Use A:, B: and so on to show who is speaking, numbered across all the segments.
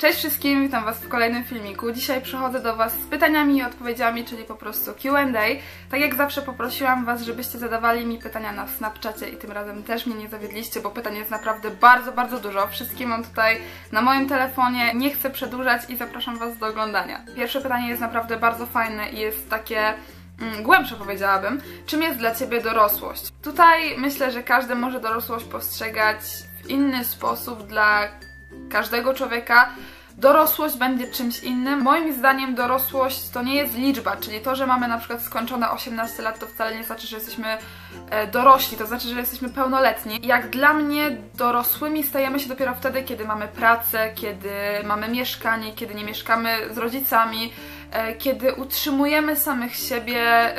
A: Cześć wszystkim, witam Was w kolejnym filmiku. Dzisiaj przychodzę do Was z pytaniami i odpowiedziami, czyli po prostu Q&A. Tak jak zawsze poprosiłam Was, żebyście zadawali mi pytania na Snapchacie i tym razem też mnie nie zawiedliście, bo pytań jest naprawdę bardzo, bardzo dużo. Wszystkie mam tutaj na moim telefonie, nie chcę przedłużać i zapraszam Was do oglądania. Pierwsze pytanie jest naprawdę bardzo fajne i jest takie mm, głębsze powiedziałabym. Czym jest dla Ciebie dorosłość? Tutaj myślę, że każdy może dorosłość postrzegać w inny sposób dla każdego człowieka dorosłość będzie czymś innym. Moim zdaniem dorosłość to nie jest liczba, czyli to, że mamy na przykład skończone 18 lat, to wcale nie znaczy, że jesteśmy e, dorośli, to znaczy, że jesteśmy pełnoletni. Jak dla mnie dorosłymi stajemy się dopiero wtedy, kiedy mamy pracę, kiedy mamy mieszkanie, kiedy nie mieszkamy z rodzicami, kiedy utrzymujemy samych siebie, e,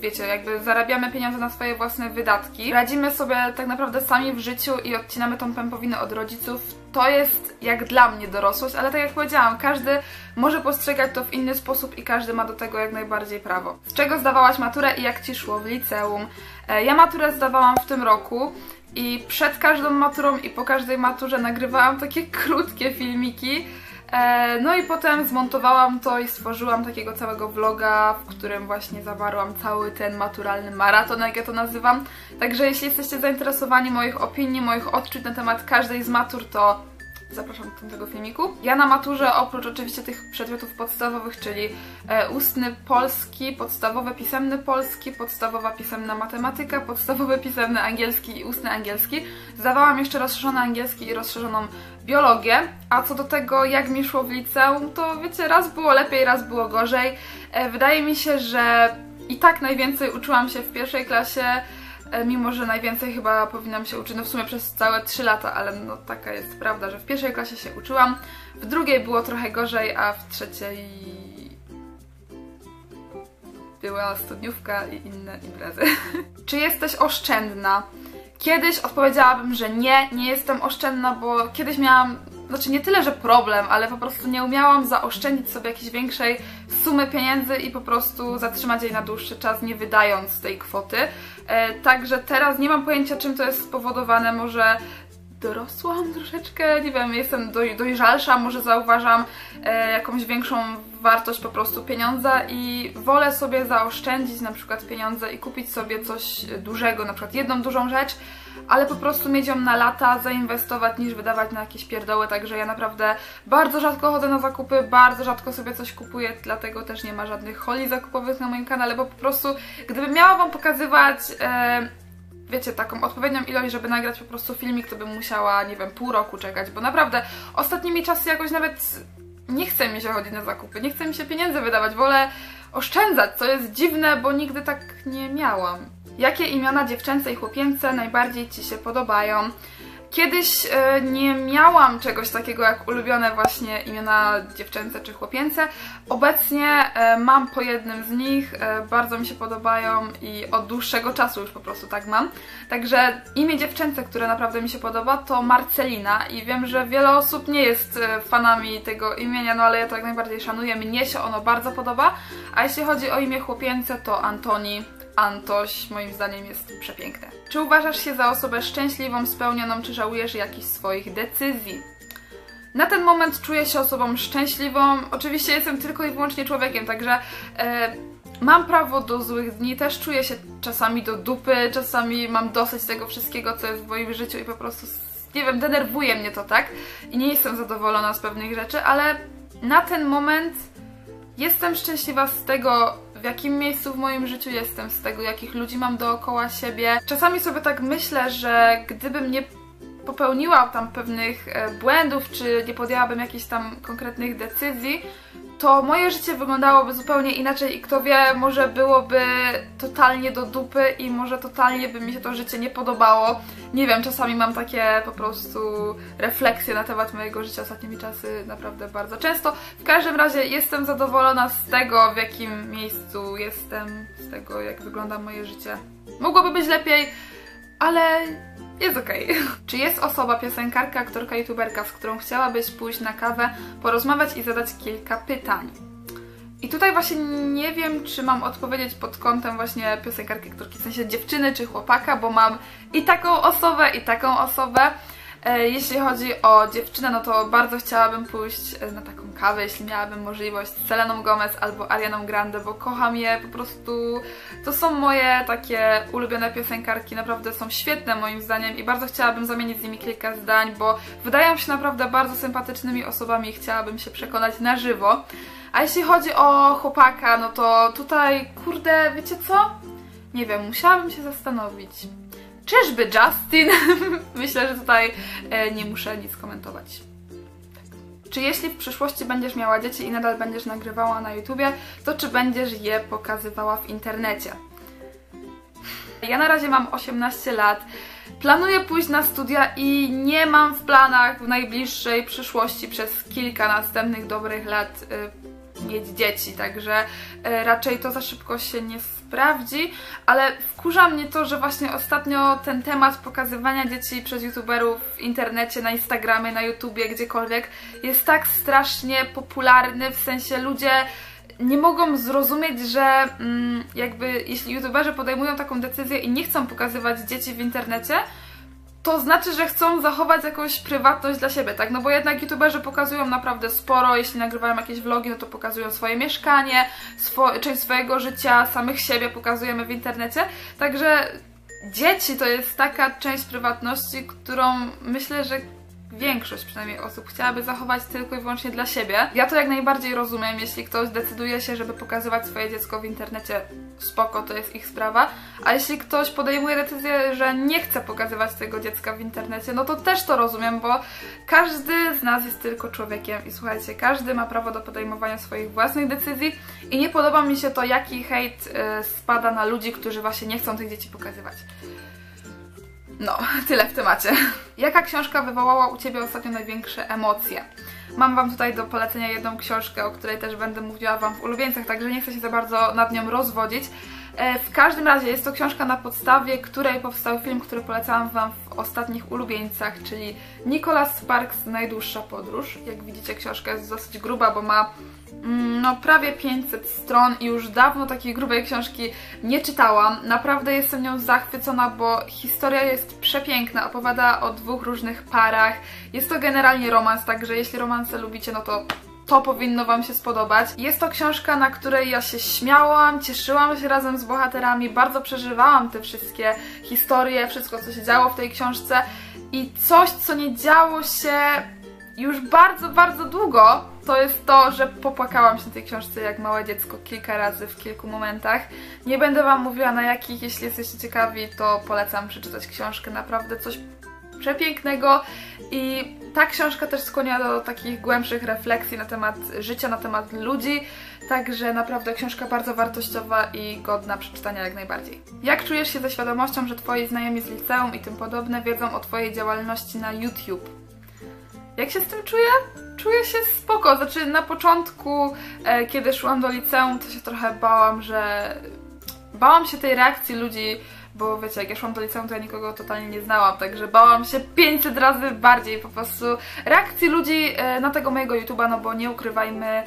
A: wiecie, jakby zarabiamy pieniądze na swoje własne wydatki, radzimy sobie tak naprawdę sami w życiu i odcinamy tą pępowinę od rodziców, to jest jak dla mnie dorosłość, ale tak jak powiedziałam, każdy może postrzegać to w inny sposób i każdy ma do tego jak najbardziej prawo. Z czego zdawałaś maturę i jak Ci szło w liceum? E, ja maturę zdawałam w tym roku i przed każdą maturą i po każdej maturze nagrywałam takie krótkie filmiki, e, no i potem zmontowałam to i stworzyłam takiego całego vloga, w którym właśnie zawarłam cały ten maturalny maraton, jak ja to nazywam. Także jeśli jesteście zainteresowani moich opinii, moich odczuć na temat każdej z matur, to zapraszam do tego filmiku. Ja na maturze, oprócz oczywiście tych przedmiotów podstawowych, czyli e, ustny polski, podstawowy pisemny polski, podstawowa pisemna matematyka, podstawowy pisemny angielski i ustny angielski, zdawałam jeszcze rozszerzony angielski i rozszerzoną biologię. A co do tego, jak mi szło w liceum, to wiecie, raz było lepiej, raz było gorzej. E, wydaje mi się, że i tak najwięcej uczyłam się w pierwszej klasie, mimo że najwięcej chyba powinnam się uczyć, no w sumie przez całe 3 lata, ale no taka jest prawda, że w pierwszej klasie się uczyłam, w drugiej było trochę gorzej, a w trzeciej była studniówka i inne imprezy. Czy jesteś oszczędna? Kiedyś odpowiedziałabym, że nie, nie jestem oszczędna, bo kiedyś miałam, znaczy nie tyle, że problem, ale po prostu nie umiałam zaoszczędzić sobie jakiejś większej sumy pieniędzy i po prostu zatrzymać jej na dłuższy czas, nie wydając tej kwoty. E, także teraz nie mam pojęcia, czym to jest spowodowane. Może dorosłam troszeczkę, nie wiem, jestem doj dojrzalsza, może zauważam e, jakąś większą wartość po prostu pieniądza i wolę sobie zaoszczędzić na przykład pieniądze i kupić sobie coś dużego, na przykład jedną dużą rzecz, ale po prostu mieć ją na lata, zainwestować niż wydawać na jakieś pierdoły, także ja naprawdę bardzo rzadko chodzę na zakupy, bardzo rzadko sobie coś kupuję, dlatego też nie ma żadnych holi zakupowych na moim kanale, bo po prostu gdybym miała Wam pokazywać... E, wiecie, taką odpowiednią ilość, żeby nagrać po prostu filmik, to bym musiała, nie wiem, pół roku czekać, bo naprawdę ostatnimi czasy jakoś nawet nie chce mi się chodzić na zakupy, nie chce mi się pieniędzy wydawać, wolę oszczędzać, co jest dziwne, bo nigdy tak nie miałam. Jakie imiona dziewczęce i chłopięce najbardziej Ci się podobają? Kiedyś e, nie miałam czegoś takiego jak ulubione właśnie imiona dziewczęce czy chłopięce. Obecnie e, mam po jednym z nich, e, bardzo mi się podobają i od dłuższego czasu już po prostu tak mam. Także imię dziewczęce, które naprawdę mi się podoba to Marcelina i wiem, że wiele osób nie jest fanami tego imienia, no ale ja to jak najbardziej szanuję, mnie się ono bardzo podoba. A jeśli chodzi o imię chłopięce to Antoni, Antoś moim zdaniem jest przepiękne. Czy uważasz się za osobę szczęśliwą, spełnioną, czy żałujesz jakichś swoich decyzji? Na ten moment czuję się osobą szczęśliwą. Oczywiście jestem tylko i wyłącznie człowiekiem, także e, mam prawo do złych dni. Też czuję się czasami do dupy, czasami mam dosyć tego wszystkiego, co jest w moim życiu i po prostu, nie wiem, denerwuje mnie to, tak? I nie jestem zadowolona z pewnych rzeczy, ale na ten moment jestem szczęśliwa z tego, w jakim miejscu w moim życiu jestem, z tego, jakich ludzi mam dookoła siebie. Czasami sobie tak myślę, że gdybym nie popełniła tam pewnych e, błędów, czy nie podjęłabym jakichś tam konkretnych decyzji, to moje życie wyglądałoby zupełnie inaczej i kto wie, może byłoby totalnie do dupy i może totalnie by mi się to życie nie podobało. Nie wiem, czasami mam takie po prostu refleksje na temat mojego życia ostatnimi czasy naprawdę bardzo często. W każdym razie jestem zadowolona z tego, w jakim miejscu jestem, z tego, jak wygląda moje życie. Mogłoby być lepiej, ale jest okej. Okay. Czy jest osoba, piosenkarka, aktorka, youtuberka, z którą chciałabyś pójść na kawę, porozmawiać i zadać kilka pytań? I tutaj właśnie nie wiem, czy mam odpowiedzieć pod kątem właśnie piosenkarki, aktorki, w sensie dziewczyny czy chłopaka, bo mam i taką osobę, i taką osobę. E, jeśli chodzi o dziewczynę, no to bardzo chciałabym pójść e, na taką kawę, jeśli miałabym możliwość z Seleną Gomez albo Arianą Grande, bo kocham je po prostu. To są moje takie ulubione piosenkarki, naprawdę są świetne moim zdaniem i bardzo chciałabym zamienić z nimi kilka zdań, bo wydają się naprawdę bardzo sympatycznymi osobami i chciałabym się przekonać na żywo. A jeśli chodzi o chłopaka, no to tutaj, kurde, wiecie co? Nie wiem, musiałabym się zastanowić. Czyżby Justin? Myślę, że tutaj e, nie muszę nic komentować. Tak. Czy jeśli w przyszłości będziesz miała dzieci i nadal będziesz nagrywała na YouTubie, to czy będziesz je pokazywała w internecie? Ja na razie mam 18 lat. Planuję pójść na studia i nie mam w planach w najbliższej przyszłości przez kilka następnych dobrych lat y, mieć dzieci, także y, raczej to za szybko się nie sprawdzi, ale wkurza mnie to, że właśnie ostatnio ten temat pokazywania dzieci przez youtuberów w internecie, na Instagramie, na YouTubie, gdziekolwiek jest tak strasznie popularny, w sensie ludzie nie mogą zrozumieć, że mm, jakby jeśli youtuberzy podejmują taką decyzję i nie chcą pokazywać dzieci w internecie, to znaczy, że chcą zachować jakąś prywatność dla siebie, tak? No bo jednak youtuberzy pokazują naprawdę sporo, jeśli nagrywają jakieś vlogi, no to pokazują swoje mieszkanie, swo część swojego życia, samych siebie pokazujemy w internecie, także dzieci to jest taka część prywatności, którą myślę, że większość przynajmniej osób chciałaby zachować tylko i wyłącznie dla siebie. Ja to jak najbardziej rozumiem, jeśli ktoś decyduje się, żeby pokazywać swoje dziecko w internecie, spoko, to jest ich sprawa, a jeśli ktoś podejmuje decyzję, że nie chce pokazywać tego dziecka w internecie, no to też to rozumiem, bo każdy z nas jest tylko człowiekiem i słuchajcie, każdy ma prawo do podejmowania swoich własnych decyzji i nie podoba mi się to, jaki hejt y, spada na ludzi, którzy właśnie nie chcą tych dzieci pokazywać. No, tyle w temacie. Jaka książka wywołała u Ciebie ostatnio największe emocje? Mam Wam tutaj do polecenia jedną książkę, o której też będę mówiła Wam w ulubieńcach, także nie chcę się za bardzo nad nią rozwodzić. E, w każdym razie jest to książka na podstawie, której powstał film, który polecałam Wam w ostatnich ulubieńcach, czyli Nicholas Sparks Najdłuższa Podróż. Jak widzicie książka jest dosyć gruba, bo ma mm, no prawie 500 stron i już dawno takiej grubej książki nie czytałam. Naprawdę jestem nią zachwycona, bo historia jest przepiękna, opowiada o dwóch różnych parach. Jest to generalnie romans, także jeśli romanse lubicie, no to to powinno Wam się spodobać. Jest to książka, na której ja się śmiałam, cieszyłam się razem z bohaterami, bardzo przeżywałam te wszystkie historie, wszystko co się działo w tej książce i coś, co nie działo się już bardzo, bardzo długo, to jest to, że popłakałam się na tej książce jak małe dziecko kilka razy w kilku momentach. Nie będę Wam mówiła na jakich, jeśli jesteście ciekawi, to polecam przeczytać książkę, naprawdę coś przepięknego i ta książka też skłania do takich głębszych refleksji na temat życia, na temat ludzi, także naprawdę książka bardzo wartościowa i godna przeczytania jak najbardziej. Jak czujesz się ze świadomością, że Twoi znajomi z liceum i tym podobne wiedzą o Twojej działalności na YouTube? Jak się z tym czuję? Czuję się spoko, znaczy na początku, e, kiedy szłam do liceum, to się trochę bałam, że... Bałam się tej reakcji ludzi, bo wiecie, jak ja szłam do liceum, to ja nikogo totalnie nie znałam, także bałam się 500 razy bardziej po prostu reakcji ludzi e, na tego mojego YouTube'a, no bo nie ukrywajmy, e,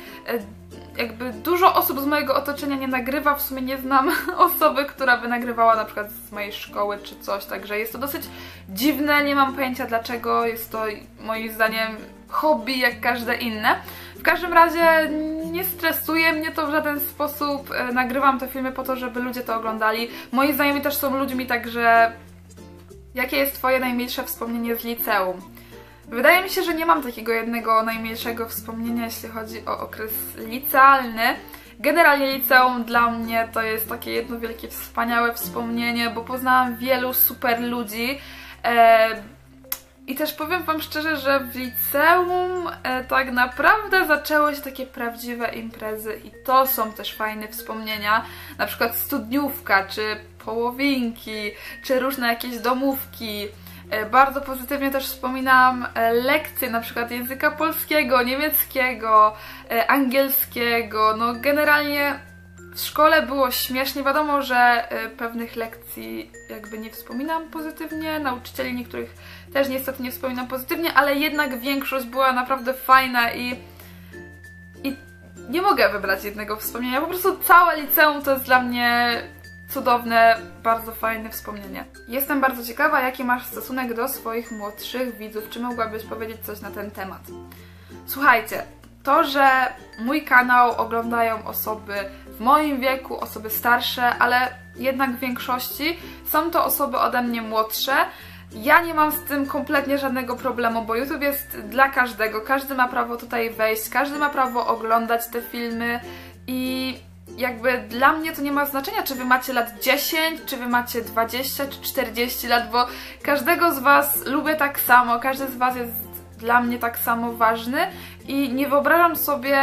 A: jakby dużo osób z mojego otoczenia nie nagrywa, w sumie nie znam osoby, która by nagrywała na przykład z mojej szkoły czy coś, także jest to dosyć dziwne, nie mam pojęcia dlaczego, jest to moim zdaniem hobby jak każde inne. W każdym razie nie stresuje mnie to w żaden sposób. E, nagrywam te filmy po to, żeby ludzie to oglądali. Moi znajomi też są ludźmi, także jakie jest Twoje najmilsze wspomnienie z liceum? Wydaje mi się, że nie mam takiego jednego najmilszego wspomnienia, jeśli chodzi o okres licealny. Generalnie liceum dla mnie to jest takie jedno wielkie, wspaniałe wspomnienie, bo poznałam wielu super ludzi. E, i też powiem Wam szczerze, że w liceum e, tak naprawdę zaczęły się takie prawdziwe imprezy i to są też fajne wspomnienia, na przykład studniówka, czy połowinki, czy różne jakieś domówki. E, bardzo pozytywnie też wspominam e, lekcje na przykład języka polskiego, niemieckiego, e, angielskiego, no generalnie w szkole było śmiesznie, wiadomo, że y, pewnych lekcji jakby nie wspominam pozytywnie, nauczycieli niektórych też niestety nie wspominam pozytywnie, ale jednak większość była naprawdę fajna i, i nie mogę wybrać jednego wspomnienia. Po prostu całe liceum to jest dla mnie cudowne, bardzo fajne wspomnienie. Jestem bardzo ciekawa, jaki masz stosunek do swoich młodszych widzów. Czy mogłabyś powiedzieć coś na ten temat? Słuchajcie, to, że mój kanał oglądają osoby moim wieku, osoby starsze, ale jednak w większości są to osoby ode mnie młodsze. Ja nie mam z tym kompletnie żadnego problemu, bo YouTube jest dla każdego. Każdy ma prawo tutaj wejść, każdy ma prawo oglądać te filmy i jakby dla mnie to nie ma znaczenia, czy wy macie lat 10, czy wy macie 20, czy 40 lat, bo każdego z was lubię tak samo, każdy z was jest dla mnie tak samo ważny i nie wyobrażam sobie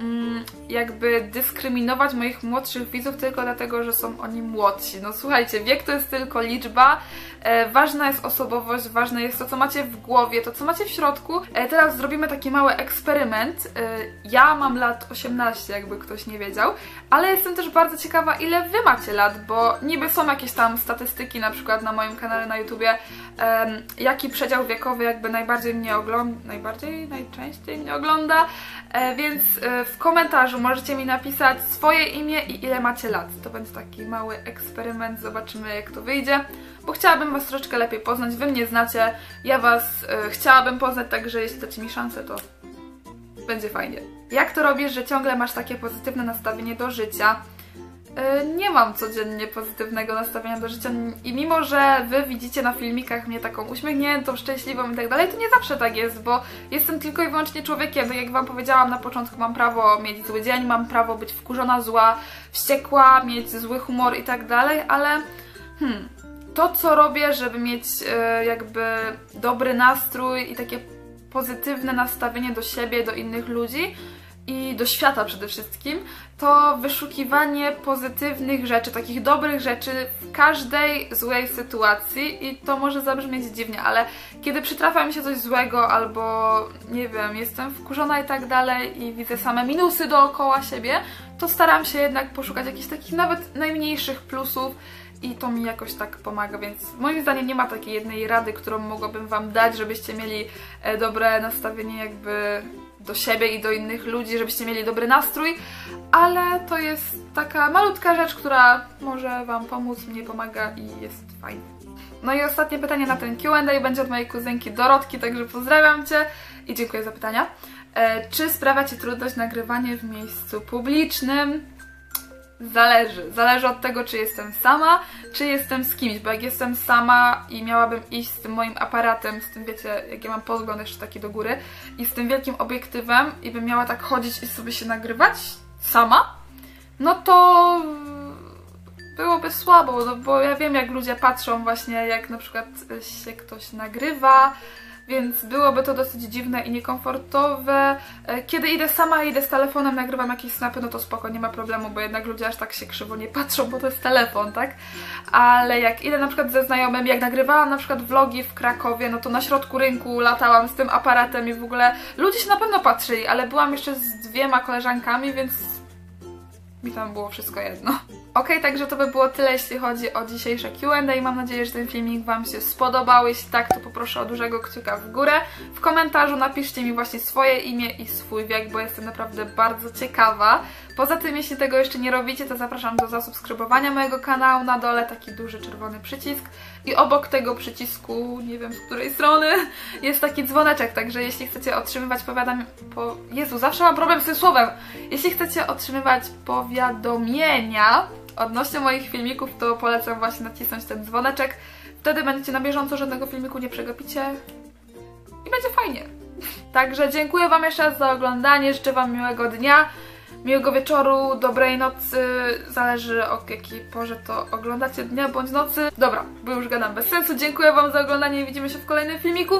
A: mm, jakby dyskryminować moich młodszych widzów tylko dlatego, że są oni młodsi. No słuchajcie, wiek to jest tylko liczba, e, ważna jest osobowość, ważne jest to, co macie w głowie, to, co macie w środku. E, teraz zrobimy taki mały eksperyment. E, ja mam lat 18, jakby ktoś nie wiedział, ale jestem też bardzo ciekawa, ile wy macie lat, bo niby są jakieś tam statystyki, na przykład na moim kanale na YouTubie, jaki przedział wiekowy jakby najbardziej mnie ogląda, najbardziej, najczęściej mnie ogląda, e, więc e, w komentarzu komentarzu możecie mi napisać swoje imię i ile macie lat. To będzie taki mały eksperyment, zobaczymy jak to wyjdzie, bo chciałabym Was troszeczkę lepiej poznać. Wy mnie znacie, ja Was y, chciałabym poznać, także jeśli dacie mi szansę, to będzie fajnie. Jak to robisz, że ciągle masz takie pozytywne nastawienie do życia? Y, nie mam codziennie pozytywnego nastawienia do życia i mimo, że Wy widzicie na filmikach mnie taką uśmiechniętą, szczęśliwą i tak dalej, to nie zawsze tak jest, bo jestem tylko i wyłącznie człowiekiem. Jak Wam powiedziałam na początku, mam prawo mieć zły dzień, mam prawo być wkurzona, zła, wściekła, mieć zły humor i tak dalej, ale hmm, to co robię, żeby mieć y, jakby dobry nastrój i takie pozytywne nastawienie do siebie, do innych ludzi, i do świata przede wszystkim, to wyszukiwanie pozytywnych rzeczy, takich dobrych rzeczy w każdej złej sytuacji i to może zabrzmieć dziwnie, ale kiedy przytrafia mi się coś złego albo nie wiem, jestem wkurzona i tak dalej i widzę same minusy dookoła siebie, to staram się jednak poszukać jakichś takich nawet najmniejszych plusów i to mi jakoś tak pomaga, więc moim zdaniem nie ma takiej jednej rady, którą mogłabym Wam dać, żebyście mieli e, dobre nastawienie jakby do siebie i do innych ludzi, żebyście mieli dobry nastrój, ale to jest taka malutka rzecz, która może Wam pomóc, mnie pomaga i jest fajna. No i ostatnie pytanie na ten Q&A będzie od mojej kuzynki Dorotki, także pozdrawiam Cię i dziękuję za pytania. E, czy sprawia Ci trudność nagrywanie w miejscu publicznym? Zależy. Zależy od tego, czy jestem sama, czy jestem z kimś, bo jak jestem sama i miałabym iść z tym moim aparatem, z tym, wiecie, jak ja mam podgląd jeszcze taki do góry, i z tym wielkim obiektywem i bym miała tak chodzić i sobie się nagrywać sama, no to byłoby słabo, no bo ja wiem, jak ludzie patrzą właśnie, jak na przykład się ktoś nagrywa, więc byłoby to dosyć dziwne i niekomfortowe. E, kiedy idę sama, idę z telefonem, nagrywam jakieś snapy, no to spoko, nie ma problemu, bo jednak ludzie aż tak się krzywo nie patrzą, bo to jest telefon, tak? Ale jak idę na przykład ze znajomymi, jak nagrywałam na przykład vlogi w Krakowie, no to na środku rynku latałam z tym aparatem i w ogóle ludzie się na pewno patrzyli, ale byłam jeszcze z dwiema koleżankami, więc mi tam było wszystko jedno. Ok, także to by było tyle, jeśli chodzi o dzisiejsze Q&A mam nadzieję, że ten filmik Wam się spodobał. Jeśli tak, to poproszę o dużego kciuka w górę. W komentarzu napiszcie mi właśnie swoje imię i swój wiek, bo jestem naprawdę bardzo ciekawa. Poza tym, jeśli tego jeszcze nie robicie, to zapraszam do zasubskrybowania mojego kanału. Na dole taki duży czerwony przycisk i obok tego przycisku, nie wiem z której strony, jest taki dzwoneczek, także jeśli chcecie otrzymywać powiadomienia... Po... Jezu, zawsze mam problem z tym słowem! Jeśli chcecie otrzymywać powiadomienia odnośnie moich filmików, to polecam właśnie nacisnąć ten dzwoneczek. Wtedy będziecie na bieżąco, żadnego filmiku nie przegapicie i będzie fajnie. Także dziękuję Wam jeszcze raz za oglądanie, życzę Wam miłego dnia, miłego wieczoru, dobrej nocy, zależy o jakiej porze to oglądacie, dnia bądź nocy. Dobra, bo już gadam bez sensu, dziękuję Wam za oglądanie i widzimy się w kolejnym filmiku.